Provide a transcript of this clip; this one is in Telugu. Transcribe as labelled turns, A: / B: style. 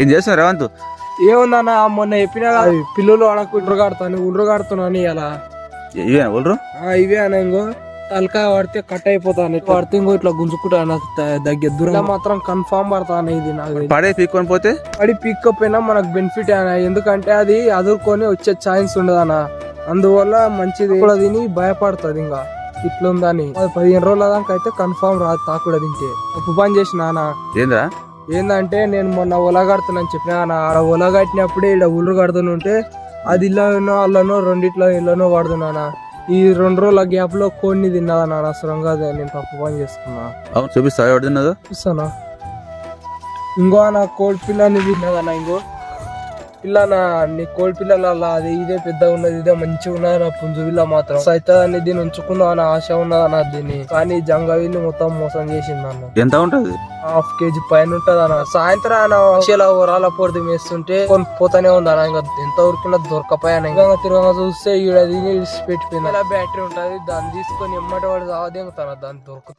A: ఏం చేస్తున్నారు రేవంత్
B: ఏముందన్న మొన్న చెప్పినా కదా, పిల్లలు అనకు ఉడ్రు కడతాను ఉడ్రు కడుతున్నాను ఇలా
A: ఇవేనా వాళ్ళు
B: ఇవే అన్న ఇంకో తలకాయ పడితే కట్ అయిపోతాను ఇట్లా పడితే ఇంకో ఇట్లా గుంజుకుంటాను దగ్గర దూరం. మాత్రం కన్ఫామ్ పడతాను ఇది నాకు తెలిసి.
A: పడే పీక్కొని పోతే?
B: పడి పీక్కపోయినా మనకు బెనిఫిట్ అన్న ఎందుకంటే అది అదుర్కొని వచ్చే ఛాన్స్ ఉండదు అన్న. అందువల్ల మంచిది. కూడా తిని భయపడుతుంది ఇంకా ఇట్లుందని. అది పదిహేను రోజుల దాకా అయితే కన్ఫామ్ రాదు తాకుడా తింటే. ఉప్పు పని చేసిన అన్న.
A: ఏంద్రా?
B: ఏందంటే నేను మొన్న ఒల కడుతున్నాను చెప్పినా ఆడ ఒల కట్టినప్పుడే ఇక్కడ ఉల్లు కడుతుంటే అది ఇళ్ళనో అల్లనో రెండిట్లో ఇళ్ళనో వాడుతున్నానా ఈ రెండు రోజుల గ్యాప్లో కోడిని తిన్నదా నాన్న అసలంగా నేను తప్పు పని చేసుకున్నా.
A: అవును చూపిస్తా
B: చూస్తానా ఇంకో నా కోడి పిల్లని తిన్నదన్న ఇంకో. పిల్ల నా నీ కోడి పిల్లల అది ఇదే పెద్దగా ఉన్నది ఇదే మంచిగా ఉన్నది నా పుంజు పిల్ల మాత్రం. అవుతుందని దీన్ని ఉంచుకుందాం అన్న ఆశ ఉన్నది అన్న దీన్ని. కానీ జంగవిని మొత్తం మోసం చేసింది అన్న.
A: ఎంత ఉంటది?
B: హాఫ్ కేజీ పైన ఉంటది అన్న. సాయంత్రం అన్న వచ్చేలా ఊరాల పొడిది మేస్తుంటే కొని పోతానే ఉంది అన్న. ఇంకా ఎంత ఉరికినా దొరకపోయాను ఇంకా తిరగగా చూస్తే తిని పెట్టిపోయింది అలా బ్యాటరీ ఉంటది దాన్ని తీసుకొని ఎమ్మటి వాడు సావదేంగుతాను దాన్ని దొరుకుతుంది